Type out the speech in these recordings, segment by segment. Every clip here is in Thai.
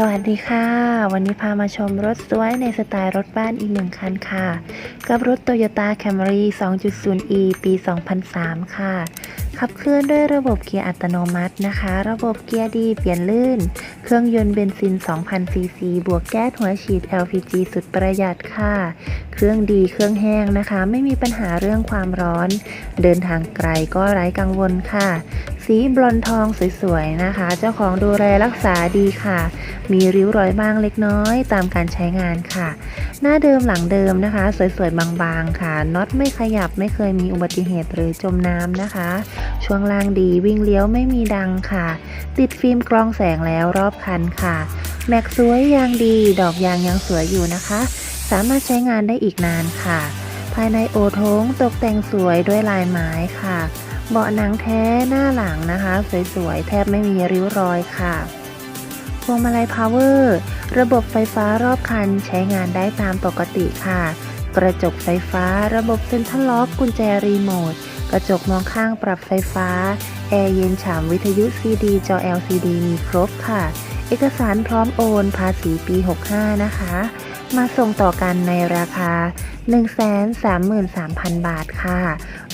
สวัสดีค่ะ วันนี้พามาชมรถสวยในสไตล์รถบ้านอีกหนึ่งคันค่ะ กับรถ Toyota Camry 2.0e ปี 2003 ค่ะ ขับเคลื่อนด้วยระบบเกียร์อัตโนมัตินะคะ ระบบเกียร์ดีเปลี่ยนลื่น เครื่องยนต์เบนซิน 2,000 ซีซี บวกแก๊สหัวฉีด LPG สุดประหยัดค่ะ เครื่องดีเครื่องแห้งนะคะ ไม่มีปัญหาเรื่องความร้อน เดินทางไกลก็ไร้กังวลค่ะ สีบลอนด์ทองสวยๆนะคะ เจ้าของดูแลรักษาดีค่ะ มีริ้วรอยบ้างเล็กน้อยตามการใช้งานค่ะ หน้าเดิมหลังเดิมนะคะ สวยๆบางๆค่ะน็อตไม่ขยับไม่เคยมีอุบัติเหตุหรือจมน้ำนะคะ ช่วงล่างดีวิ่งเลี้ยวไม่มีดังค่ะ ติดฟิล์มกรองแสงแล้วรอบคันค่ะ แม็กสวยยางดี ดอกยางยังสวยอยู่นะคะ สามารถใช้งานได้อีกนานค่ะ ภายในโอโถงตกแต่งสวยด้วยลายไม้ค่ะ เบาะหนังแท้หน้าหลังนะคะ สวยๆ แทบไม่มีริ้วรอยค่ะพวงมาลัยพาวเวอร์ระบบไฟฟ้ารอบคันใช้งานได้ตามปกติค่ะ กระจกไฟฟ้าระบบเซ็นทรัลล็อกกุญแจรีโมท กระจกมองข้างปรับไฟฟ้า แอร์เย็นฉ่ำวิทยุ CD จอ LCD มีครบค่ะ เอกสารพร้อมโอน ภาษีปี 65 นะคะ มาส่งต่อกันในราคา 133,000 บาทค่ะ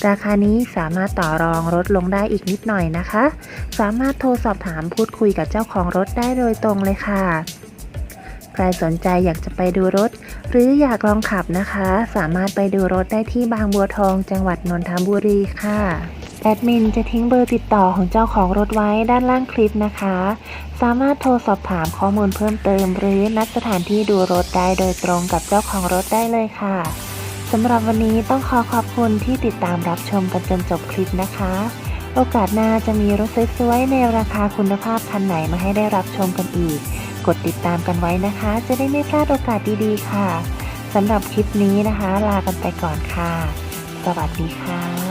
ราคานี้สามารถต่อรองลดลงได้อีกนิดหน่อยนะคะ สามารถโทรสอบถามพูดคุยกับเจ้าของรถได้โดยตรงเลยค่ะ ใครสนใจอยากจะไปดูรถ หรืออยากลองขับนะคะ สามารถไปดูรถได้ที่บางบัวทอง จังหวัดนนทบุรีค่ะแอดมินจะทิ้งเบอร์ติดต่อของเจ้าของรถไว้ด้านล่างคลิปนะคะ สามารถโทรสอบถามข้อมูลเพิ่มเติม หรือนัดสถานที่ดูรถได้โดยตรงกับเจ้าของรถได้เลยค่ะสำหรับวันนี้ต้องขอขอบคุณที่ติดตามรับชมกันจนจบคลิปนะคะ โอกาสหน้าจะมีรถสวยๆในราคาคุณภาพคันไหนมาให้ได้รับชมกันอีก กดติดตามกันไว้นะคะ จะได้ไม่พลาดโอกาสดีๆ ค่ะสำหรับคลิปนี้นะคะ ลากันไปก่อนค่ะ สวัสดีค่ะ